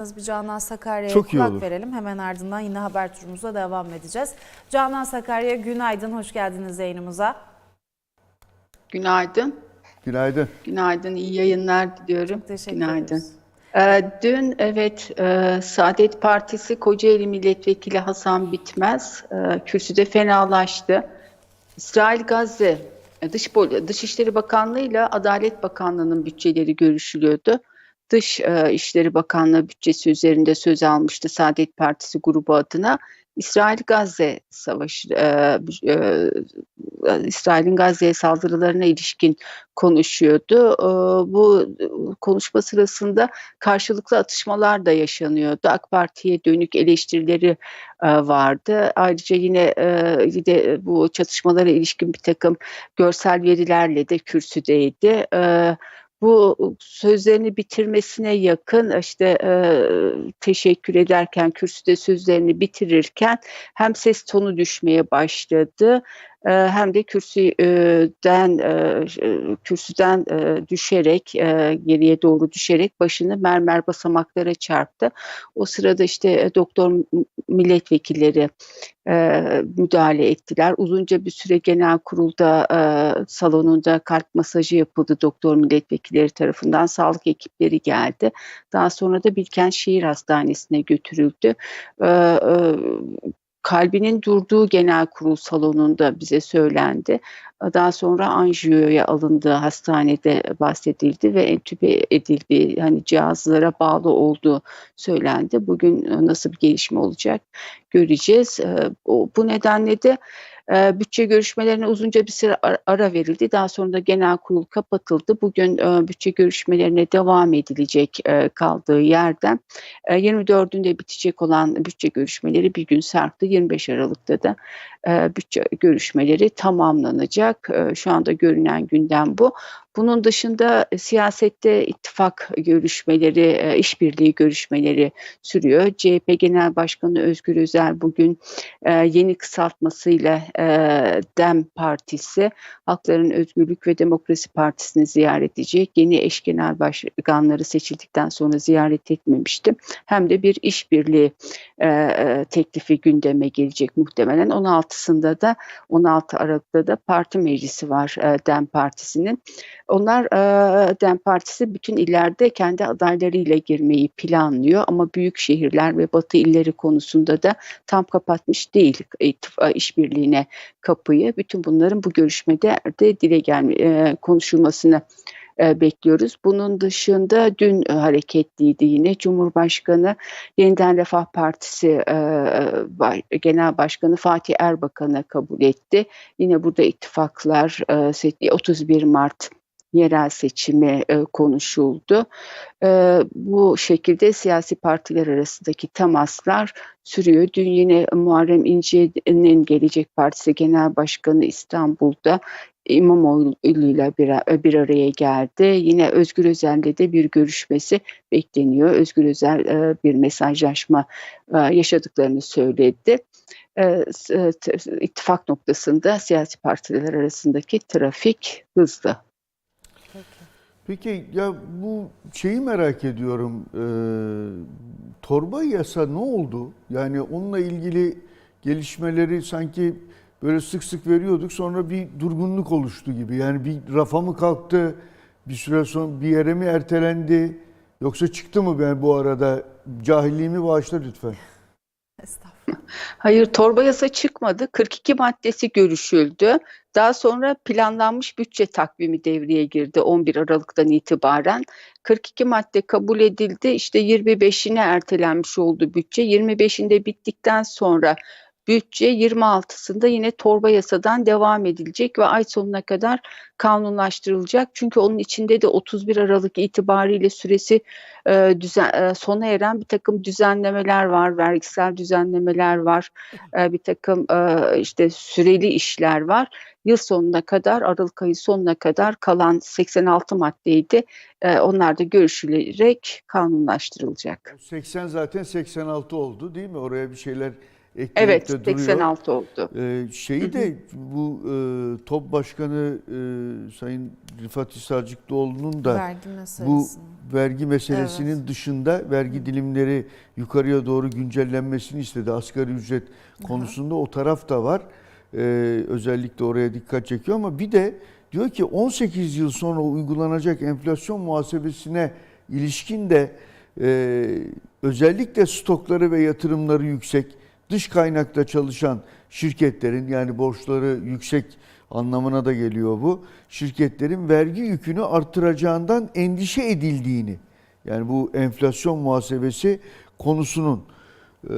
Bir Canan Sakarya'ya Çok iyi kulak olur. verelim. Hemen ardından yine haber turumuza devam edeceğiz. Canan Sakarya günaydın, hoş geldiniz yayınımıza. Günaydın. Günaydın. Günaydın. iyi yayınlar diliyorum. Teşekkür Günaydın. ederiz. Ee, dün evet e, Saadet Partisi Kocaeli Milletvekili Hasan Bitmez e, kürsüde fenalaştı. İsrail Gazze e, Dış Dışişleri Bakanlığı ile Adalet Bakanlığı'nın bütçeleri görüşülüyordu. Dış e, İşleri Bakanlığı bütçesi üzerinde söz almıştı Saadet Partisi grubu adına. İsrail Gazze savaşı e, e, İsrail'in Gazze'ye saldırılarına ilişkin konuşuyordu. E, bu konuşma sırasında karşılıklı atışmalar da yaşanıyordu. AK Parti'ye dönük eleştirileri e, vardı. Ayrıca yine e, yine bu çatışmalara ilişkin bir takım görsel verilerle de kürsüdeydi. E, bu sözlerini bitirmesine yakın işte e, teşekkür ederken kürsüde sözlerini bitirirken hem ses tonu düşmeye başladı hem de kürsüden e, kürsüden e, düşerek e, geriye doğru düşerek başını mermer basamaklara çarptı. O sırada işte e, doktor milletvekilleri e, müdahale ettiler. Uzunca bir süre genel kurulda e, salonunda kalp masajı yapıldı doktor milletvekilleri tarafından. Sağlık ekipleri geldi. Daha sonra da Bilkent Şehir Hastanesi'ne götürüldü. Kalbinin durduğu genel kurul salonunda bize söylendi. Daha sonra anjiyoya alındığı hastanede bahsedildi ve entübe edildiği hani cihazlara bağlı olduğu söylendi. Bugün e, nasıl bir gelişme olacak göreceğiz. E, Bu nedenle de e, bütçe görüşmelerine uzunca bir süre ara- verildi. Daha sonra da genel kurul kapatıldı. Bugün e, bütçe görüşmelerine devam edilecek e, kaldığı yerden. E, 24'ünde bitecek olan bütçe görüşmeleri bir gün sarktı. 25 Aralık'ta da e, bütçe görüşmeleri tamamlanacak. Şu anda görünen gündem bu. Bunun dışında e, siyasette ittifak görüşmeleri, e, işbirliği görüşmeleri sürüyor. CHP Genel Başkanı Özgür Özel bugün e, yeni kısaltmasıyla DEM Partisi, Halkların Özgürlük ve Demokrasi Partisi'ni ziyaret edecek. Yeni eş genel başkanları seçildikten sonra ziyaret etmemiştim. Hem de bir işbirliği teklifi gündeme gelecek muhtemelen. 16'sında da 16 Aralık'ta da parti meclisi var DEM Partisi'nin. Onlar e, DEM Partisi bütün illerde kendi adaylarıyla girmeyi planlıyor ama büyük şehirler ve batı illeri konusunda da tam kapatmış değil ittif- işbirliğine kapıyı. Bütün bunların bu görüşmede de dile gelme, e, konuşulmasını e, bekliyoruz. Bunun dışında dün e, hareketliydi yine Cumhurbaşkanı Yeniden Refah Partisi e, Genel Başkanı Fatih Erbakan'a kabul etti. Yine burada ittifaklar e, se- 31 Mart yerel seçimi e, konuşuldu. E, bu şekilde siyasi partiler arasındaki temaslar sürüyor. Dün yine Muharrem İnce'nin Gelecek Partisi Genel Başkanı İstanbul'da İmamoğlu ile bir, bir araya geldi. Yine Özgür Özel'le de bir görüşmesi bekleniyor. Özgür Özel e, bir mesajlaşma e, yaşadıklarını söyledi. E, e, ittifak noktasında siyasi partiler arasındaki trafik hızlı. Peki ya bu şeyi merak ediyorum. Ee, torba yasa ne oldu? Yani onunla ilgili gelişmeleri sanki böyle sık sık veriyorduk. Sonra bir durgunluk oluştu gibi. Yani bir rafa mı kalktı? Bir süre sonra bir yere mi ertelendi? Yoksa çıktı mı ben bu arada? Cahilliğimi bağışla lütfen. Estağfurullah. Hayır torba yasa çıkmadı. 42 maddesi görüşüldü. Daha sonra planlanmış bütçe takvimi devreye girdi 11 Aralık'tan itibaren. 42 madde kabul edildi. İşte 25'ine ertelenmiş oldu bütçe. 25'inde bittikten sonra bütçe 26'sında yine torba yasadan devam edilecek ve ay sonuna kadar kanunlaştırılacak. Çünkü onun içinde de 31 Aralık itibariyle süresi e, düzen, e, sona eren bir takım düzenlemeler var, vergisel düzenlemeler var, e, bir takım e, işte süreli işler var. Yıl sonuna kadar, Aralık ayı sonuna kadar kalan 86 maddeydi. E, onlar da görüşülerek kanunlaştırılacak. 80 zaten 86 oldu değil mi? Oraya bir şeyler eklenip Evet, de duruyor. 86 oldu. Ee, şeyi de bu e, TOP Başkanı e, Sayın Rıfat Hisarcıklıoğlu'nun da Vergi bu vergi meselesinin dışında vergi dilimleri yukarıya doğru güncellenmesini istedi. Asgari ücret konusunda o taraf da var. Ee, özellikle oraya dikkat çekiyor ama bir de diyor ki 18 yıl sonra uygulanacak enflasyon muhasebesine ilişkin de e, özellikle stokları ve yatırımları yüksek, dış kaynakta çalışan şirketlerin yani borçları yüksek anlamına da geliyor bu. Şirketlerin vergi yükünü artıracağından endişe edildiğini yani bu enflasyon muhasebesi konusunun e,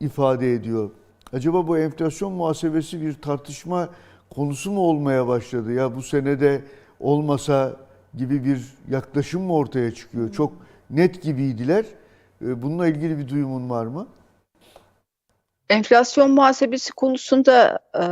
ifade ediyor. Acaba bu enflasyon muhasebesi bir tartışma konusu mu olmaya başladı? Ya bu senede olmasa gibi bir yaklaşım mı ortaya çıkıyor? Çok net gibiydiler. E, Bununla ilgili bir duyumun var mı? Enflasyon muhasebesi konusunda e,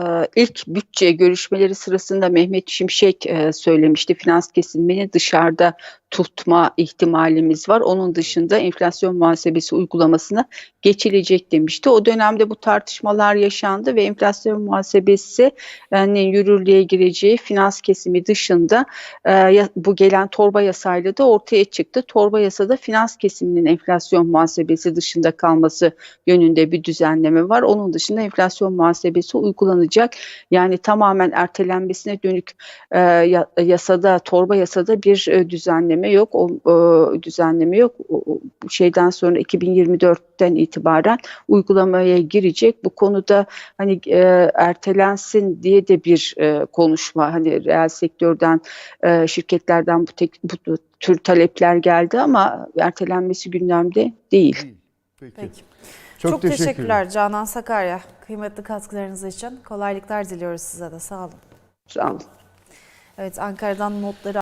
ilk bütçe görüşmeleri sırasında Mehmet Şimşek e, söylemişti. Finans kesimini dışarıda tutma ihtimalimiz var. Onun dışında enflasyon muhasebesi uygulamasına geçilecek demişti. O dönemde bu tartışmalar yaşandı ve enflasyon muhasebesi yani yürürlüğe gireceği finans kesimi dışında e, bu gelen torba yasayla da ortaya çıktı. Torba yasada finans kesiminin enflasyon muhasebesi dışında kalması yönünde bir düzenleme var. Onun dışında enflasyon muhasebesi uygulanacak. Yani tamamen ertelenmesine dönük e, ya- yasada, torba yasada bir e, düzenleme yok. O e, düzenleme yok. O- o şeyden sonra 2024'ten itibaren uygulamaya girecek. Bu konuda hani e, ertelensin diye de bir e, konuşma hani reel sektörden e, şirketlerden bu, tek, bu tür talepler geldi ama ertelenmesi gündemde değil. Değil. Peki. Peki. Çok, Çok, teşekkürler. teşekkürler Canan Sakarya. Kıymetli katkılarınız için kolaylıklar diliyoruz size de. Sağ olun. Sağ olun. Evet Ankara'dan notları